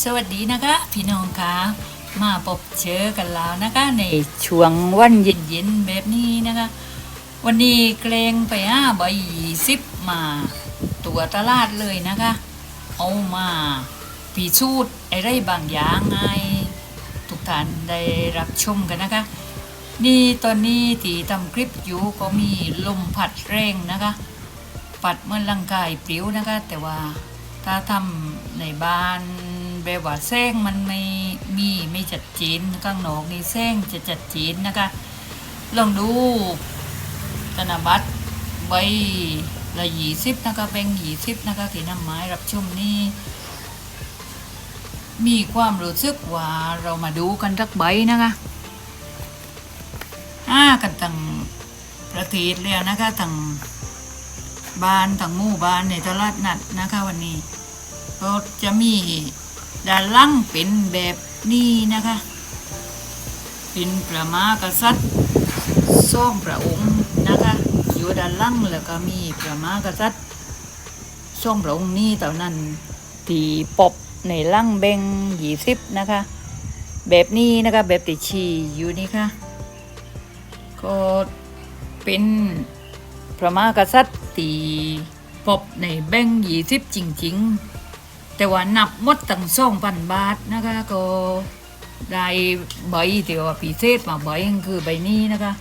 สวัสดีนะคะพี่น้องคะมาพบเจอกันแล้วนะคะ ในช่วงวันเย็นๆแบบนี้นะคะ วันนี้เกรงไปห้าใบสิบมาตัวตลาดเลยนะคะ เอามาพิสูจน์อะไรบางอย่างให้ทุกท่านได้รับชมกันนะคะ นี่ตอนนี้ที่ทำคลิปอยู่ก็มีลมพัดแรงนะคะ ปัดเมื่อร่างกายปลิวนะคะ แต่ว่าถ้าทำในบ้าน แบบว่าแซงมันไม่มีไม่จัดจีนข้างนอกนี่แซงจะจัดจีนนะคะ ลองดูธนบัตรใบละยี่สิบนะคะแบงยี่สิบนะคะที่นำไม้รับชมนี่มีความรู้สึกว่าเรามาดูกันสักใบนะคะอ่ากันตั้งประเทศแล้วนะคะตั้งบ้านทั้งหมู่บ้านในตลาดนัดนะคะวันนี้ก็จะมี ด้านล่างเป็นแบบนี้นะคะ เป็นพระมหากษัตริย์ทรงพระองค์นะคะ อยู่ด้านล่างแล้วก็มีพระมหากษัตริย์ทรงพระองค์นี่ตอนนั้นที่ปบในล่างแบงยี่สิบนะคะ แบบนี้นะคะแบบติชีอยู่นี่ค่ะก็เป็นพระมหากษัตริย์ตีพบในแบงยี่สิบจริง ๆ แต่ว่านับหมดตั้งสองพันบาทนะคะก็ได้ใบที่ว่าพิเศษมาใบนึงคือใบนี้นะคะ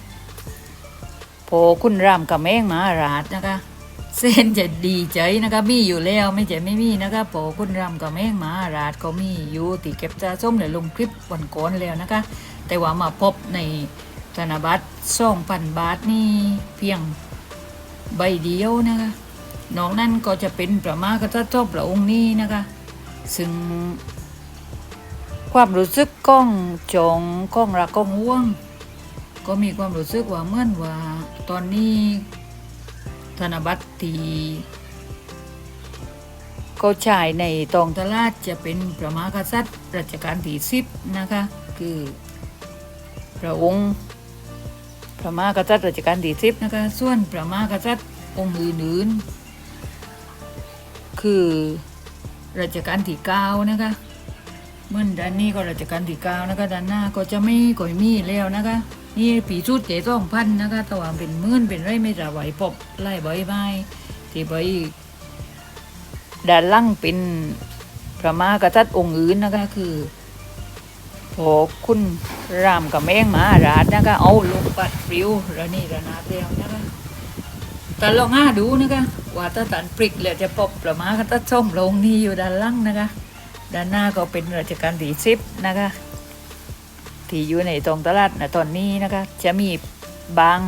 พอคุณรามกับแมงมาราชนะคะ เส้นจะดีใจนะคะมีอยู่แล้วไม่ใช่ไม่มีนะคะพอคุณรามกับแมงมาราชก็มีอยู่ติเก็บจะส้มเลยลงคลิปวันก่อนแล้วนะคะ แต่ว่ามาพบในธนบัตรสองพันบาทนี่เพียงใบเดียวนะคะ นอกนั้นก็จะเป็นประมากษัตริย์เจ้าพระองค์นี้นะคะ ซึ่ง ความรู้สึกก้องจองก้องรักก้องห่วง ก็มีความรู้สึกว่าเมื่อนว่าตอนนี้ธนบัตรที่ก็ฉายในตองตลาดจะเป็นพระมากษัตริย์รัชกาลที่สิบนะคะ คือพระองค์พระมากษัตริย์รัชกาลที่สิบนะคะ ส่วนพระมากษัตริย์องค์อื่นๆ คือรัชกาลที่เก้านะคะเมื่อด้านนี้ก็รัชกาลที่เก้านะคะด้านหน้าก็จะไม่ก่อยมีแล้วนะคะนี่ปีชุดเจสองพันนะคะต่ว่าเป็นมื่นเป็นไรไม่จะไหวปบไล่ใบไม้ที่ใบด้านล่างเป็นพระมากษัตริย์องค์อื่นนะคะคือพอคุณรามกับแมงมาราดนะคะเอาลงปัดปลิวระนี่ระนาดเดียวนะคะ แต่ลองหาดูนะคะว่าถ้าตันปริกแล้วจะปบประมาก็ตัดส้มลงนี่อยู่ด้านล่างนะคะ ด้านหน้าก็เป็นราชการที่สิบนะคะ ที่อยู่ในตรงตลาดนะตอนนี้นะคะ จะมีบาง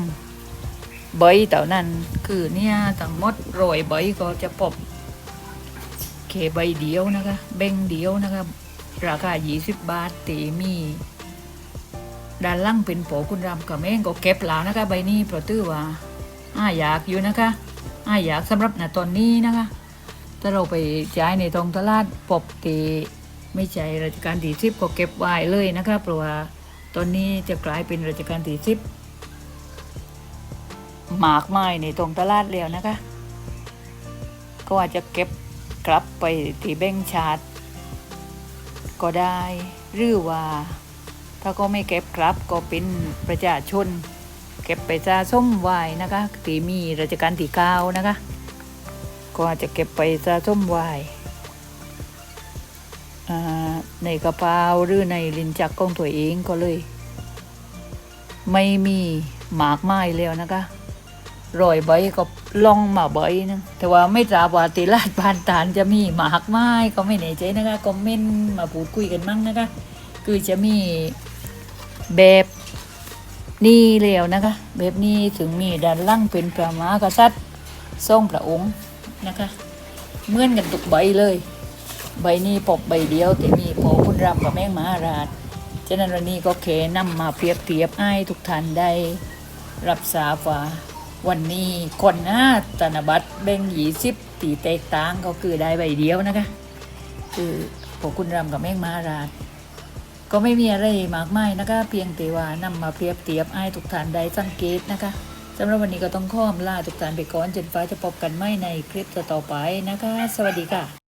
ใบเต่านั้น คือเนี่ยทั้งหมดโรยใบก็จะปบเคใบเดียวนะคะเบ่งเดียวนะคะ ราคา 20 บาทตีมีด้านล่างเป็นโปคุณรำกับแม่งก็เก็บแล้วนะคะใบนี้เพราะตื้อว่า อ้าอยากอยู่นะคะอ้าอยากสำหรับณตอนนี้นะคะถ้าเราไปจ่ายในตองตลาดปบตีไม่ใช่ราชการที่สิบก็เก็บไว้เลยนะคะเพราะว่าตอนนี้จะกลายเป็นราชการที่สิบหมากไม้ในตรงตลาดแล้วนะคะ ก็อาจจะเก็บกลับไปที่แบงชาติ ก็ได้หรือว่า ถ้าก็ไม่เก็บกลับก็เป็นประชาชน เก็บไปสะส้มไว้นะคะที่มีราชการที่เก้านะคะ ก็อาจจะเก็บไปสะส้มไว้อ่าในกระเป๋าหรือในลิ้นจักรของตัวเองก็เลย ไม่มีหมากไม้แล้วนะคะรอยใบก็ลองมาใบนะแต่ว่าไม่ทราบว่าติลาดบานตานจะมีหมากไม้ก็ไม่แน่ใจนะคะคอมเมนต์มาพูดคุยกันมั่งนะคะ คือจะมีแบบ นี้แล้วนะคะ แบบนี้ถึงมีด้านล่างเป็นพระมหากษัตริย์ทรงพระองค์นะคะเหมือนกันทุกใบเลย ใบนี้ปบใบเดียว แต่มีพอคุณรำกับแม่งมหาราชฉะนั้นวันนี้ก็เคนำมาเปรียบเทียบให้ทุกท่านได้ รับทราบว่าวันนี้คนหน้าธนบัตรแบ่งยี่สิบตีแตกต่างก็คือได้ใบเดียวนะคะ คือพอคุณรำกับแม่งมหาราช ก็ไม่มีอะไรมากมายนะคะ เพียงแต่ว่านำมาเปรียบเทียบไอ้ทุกฐานได้สังเกตนะคะสำหรับวันนี้ก็ต้องข้อมลาทุกฐานไปก่อนจนฟ้าจะพบกันไม่ในคลิปต่อไปนะคะ สวัสดีค่ะ